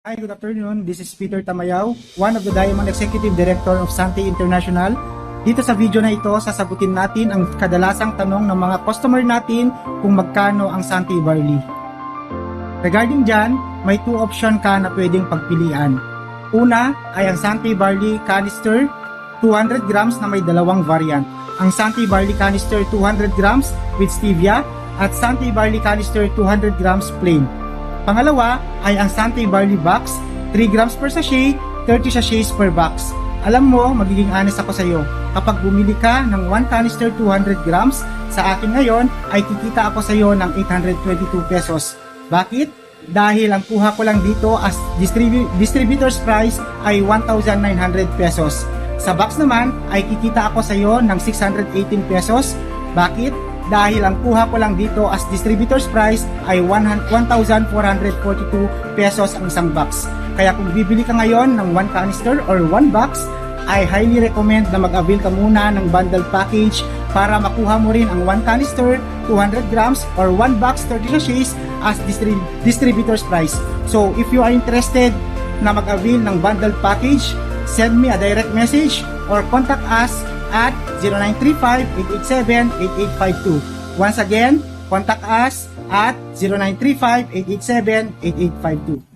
Hi, good afternoon. This is Peter Tamayaw, one of the Diamond Executive Director of Sante International. Dito sa video na ito, sasagutin natin ang kadalasang tanong ng mga customer natin kung magkano ang Sante Barley. Regarding dyan, may two option ka na pwedeng pagpilian. Una ay ang Sante Barley Canister, 200 grams na may dalawang variant. Ang Sante Barley Canister 200 grams with stevia at Sante Barley Canister 200 grams plain. Pangalawa ay ang Sante Barley Box, 3 grams per sachet, 30 sachets per box. Alam mo, magiging honest ako sa iyo. Kapag bumili ka ng 1 canister 200 grams, sa akin ngayon ay kikita ako sa iyo ng 822 pesos. Bakit? Dahil ang kuha ko lang dito as distribu- distributor's price ay 1,900 pesos. Sa box naman ay kikita ako sa iyo ng 618 pesos. Bakit? Dahil ang kuha ko lang dito as distributor's price ay 100 1,442 pesos ang isang box. Kaya kung bibili ka ngayon ng 1 canister or 1 box, I highly recommend na mag-avail ka muna ng bundle package para makuha mo rin ang 1 canister, 200 grams, or 1 box 30 sachets as distrib- distributor's price. So, if you are interested na mag-avail ng bundle package, send me a direct message or contact us at 0935-887-8852. Once again, contact us at 0935-887-8852.